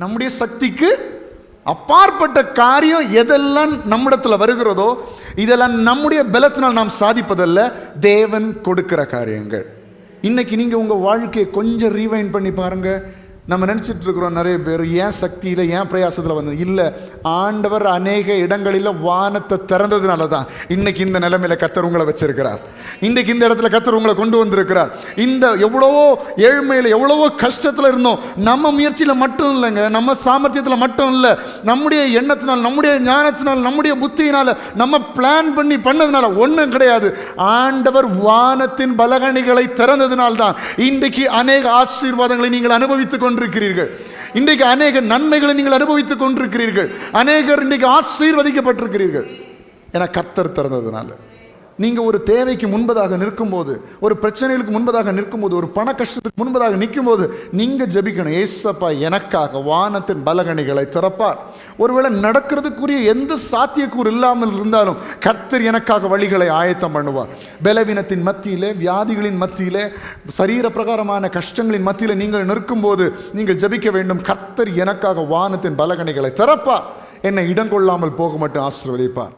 நம்முடைய சக்திக்கு அப்பாற்பட்ட காரியம் எதெல்லாம் நம்மிடத்தில் வருகிறதோ இதெல்லாம் நம்முடைய பலத்தினால் நாம் சாதிப்பதல்ல தேவன் கொடுக்கிற காரியங்கள். இன்னைக்கு நீங்கள் உங்கள் வாழ்க்கையை கொஞ்சம் ரீவைண்ட் பண்ணி பாருங்கள் நம்ம நினச்சிட்டு இருக்கிறோம் நிறைய பேர் ஏன் சக்தியில் ஏன் பிரயாசத்தில் வந்தது இல்லை ஆண்டவர் அநேக இடங்களில் வானத்தை திறந்ததுனால தான் இன்னைக்கு இந்த நிலைமையில் கத்தர் உங்களை வச்சிருக்கிறார். இன்றைக்கி இந்த இடத்துல கத்தர் உங்களை கொண்டு வந்திருக்கிறார். இந்த எவ்வளவோ ஏழ்மையில் எவ்வளவோ கஷ்டத்தில் இருந்தோம். நம்ம முயற்சியில் மட்டும் இல்லைங்க. நம்ம சாமர்த்தியத்தில் மட்டும் இல்லை. நம்முடைய எண்ணத்தினால் நம்முடைய ஞானத்தினால் நம்முடைய புத்தியினால் நம்ம பிளான் பண்ணி பண்ணதுனால ஒன்றும் கிடையாது. ஆண்டவர் வானத்தின் பலகணிகளை திறந்ததுனால்தான் இன்றைக்கு அநேக ஆசீர்வாதங்களை நீங்கள் அனுபவித்துக் கொண்டிருக்கிறீர்கள். இன்றைக்கு அநேக நன்மைகளை நீங்கள் அனுபவித்துக் கொண்டிருக்கிறீர்கள். அநேகர் இன்றைக்கு ஆசீர்வதிக்கப்பட்டிருக்கிறீர்கள். என கத்தர் திறந்ததுனால. நீங்கள் ஒரு தேவைக்கு முன்பதாக நிற்கும்போது ஒரு பிரச்சனைகளுக்கு முன்பதாக நிற்கும்போது ஒரு பண கஷ்டத்துக்கு முன்பதாக நிற்கும்போது நீங்கள் ஜெபிக்கணும். ஏசப்பா எனக்காக வானத்தின் பலகணிகளை திறப்பார். ஒருவேளை நடக்கிறதுக்குரிய எந்த சாத்தியக்கூறு இல்லாமல் இருந்தாலும் கர்த்தர் எனக்காக வழிகளை ஆயத்தம் பண்ணுவார். பலவீனத்தின் மத்தியிலே வியாதிகளின் மத்தியிலே சரீர பிரகாரமான கஷ்டங்களின் மத்தியில் நீங்கள் நிற்கும்போது நீங்கள் ஜெபிக்க வேண்டும். கர்த்தர் எனக்காக வானத்தின் பலகணிகளை திறப்பார். என்னை இடம் கொள்ளாமல் போக மட்டும் ஆசிர்வதிப்பார்.